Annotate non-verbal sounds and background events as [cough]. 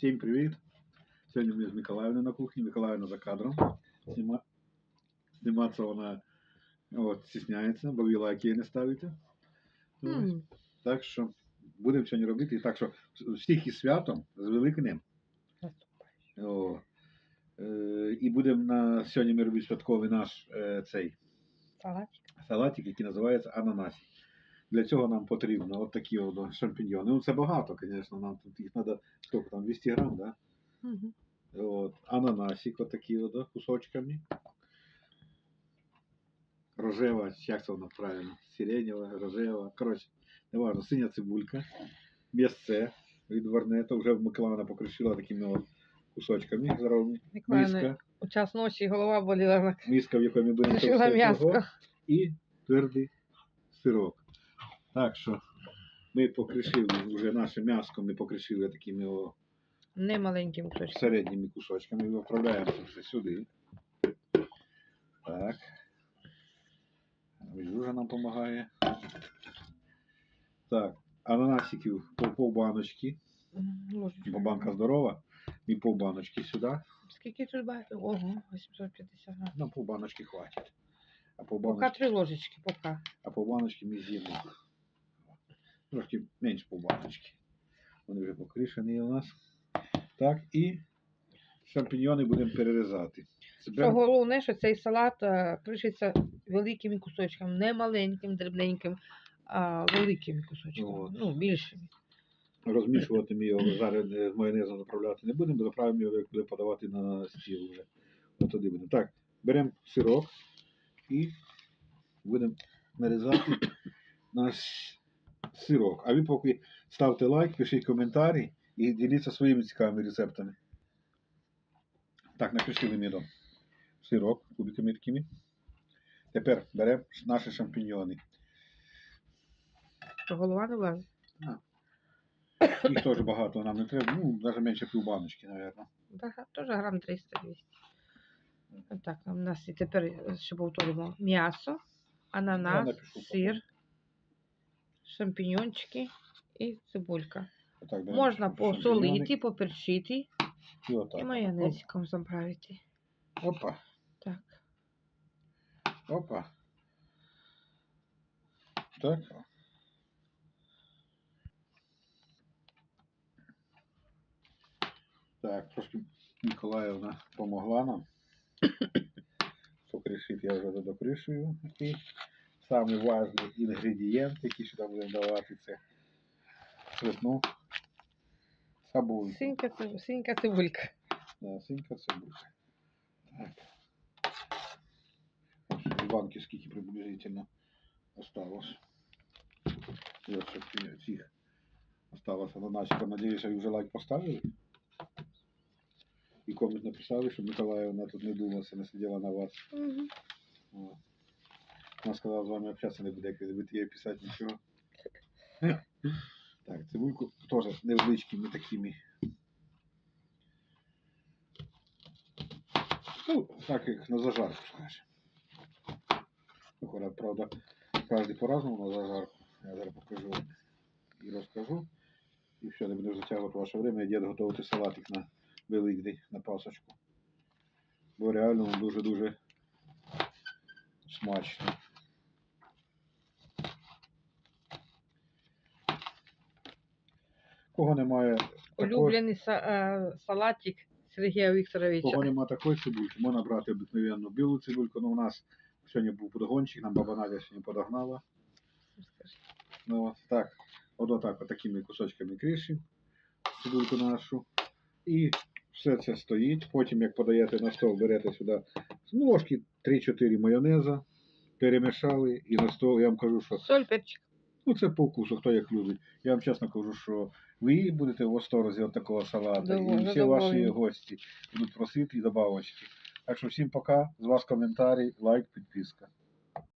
Всім привіт! Сьогодні ми з Миколаївною на кухні. Миколаївна за кадром. Сніма... Зніматися вона от, стісняється, бо ви лайки не ставите. М, Так що будемо сьогодні робити. І так що всіх із святом, з Великим. О. Е, і будемо на сьогодні ми робити святковий наш е, цей Салатик. салатик, який називається ананасі. Для цього нам потрібно от такі от шампіньйони. Ну це багато, звісно, нам тут їх треба скільки там 200 грам, да? Мгм. От, ананасик отакі от, да, кусочками. Рожева, як це воно правильно? Сиренева, рожева. Коротше, неважно, синя цибулька, м'ясце відварне, то вже Миколаївна покришила такими от кусочками. Миколаївна, миска, У час ночі голова боліла. миска, в якій ми будемо м'ясо. і твердий сирок. Так що ми покришили вже наше м'яско, ми покришили такими о, Не маленьким середніми кусочками і відправляємо це все сюди. Так. Жужа нам допомагає. Так, ананасиків по полбаночки, М, бо банка здорова. І полбаночки сюди. Скільки тут багато? Ого, 850 грам. На полбаночки хватить. А Пока три ложечки, пока. а полбаночки ми з'їмо. Трошки менше полбаночки. Вони вже покришені у нас. Так, і шампіньйони будемо перерізати. Це Що головне, що цей салат е, кришиться великими кусочками, не маленьким, дрібненьким, а великими кусочками. От. Ну, більшими. Розмішувати ми його зараз е, з майонезом заправляти не будемо, заправимо його, як буде подавати на стіл вже. От туди будемо. Так, беремо сирок і будемо нарізати наш сирок. А ви поки ставте лайк, пишіть коментарі і діліться своїми цікавими рецептами. Так, накришили медом сирок кубиками такими. Тепер беремо наші шампіньйони. Голова не влазить. Їх теж багато нам не треба, ну, навіть менше півбаночки, мабуть. Да, теж грам 300-200. Так, у нас і тепер ще повторимо м'ясо, ананас, сир, шампіньончики і цибулька. Отак, беремо Можна шампіньони посолити, поперчити І отак. і майонезиком заправити. Опа, Так. опа. Так. Так, трошки Миколаївна помогла нам. [coughs] Покришити я вже докришую. І самий важний інгредієнт, який сюди будемо давати, це цвітну цибульку. Синька, циб- синька цибулька. Да, синька цибулька. Так. Ось з банки скільки приблизительно осталось. І ось от цих осталось ананасиків. Надіюся, ви вже лайк поставили. І комент написали, щоб Миколаївна тут не думалася, не сиділа на вас. Мгм. Вона сказала, з вами общатися не буде, як не будете писати нічого. [laughs] Так, цибульку теж невеличкими такими. Ну, так як на зажарку. Аккурат, правда, кожен по-разному на зажарку. Я зараз покажу і розкажу. І все, не буду затягувати ваше время. Дід готувати салатик на Великдень, на пасочку. Бо реально дуже-дуже смачно. Кого немає Улюблений са- е, салатик Сергія Вікторовича. кого немає такої цибульки, можна брати обикновенну білу цибульку. Ну, у нас сьогодні був подгончик, нам баба Надя сьогодні подогнала. Ну, от так, от отак, от такими кусочками криші, цибульку нашу. І все це стоїть. Потім, як подаєте на стол, берете сюди ну, ложки 3-4 майонеза, перемішали і на стол я вам кажу, що Соль, перчик. Ну це по вкусу, хто як любить. Я вам чесно кажу, що ви будете в осторозі від такого салату, Доволі, і всі ваші гості будуть просити і добавочки. Так що всім пока, з вас коментарі, лайк, підписка.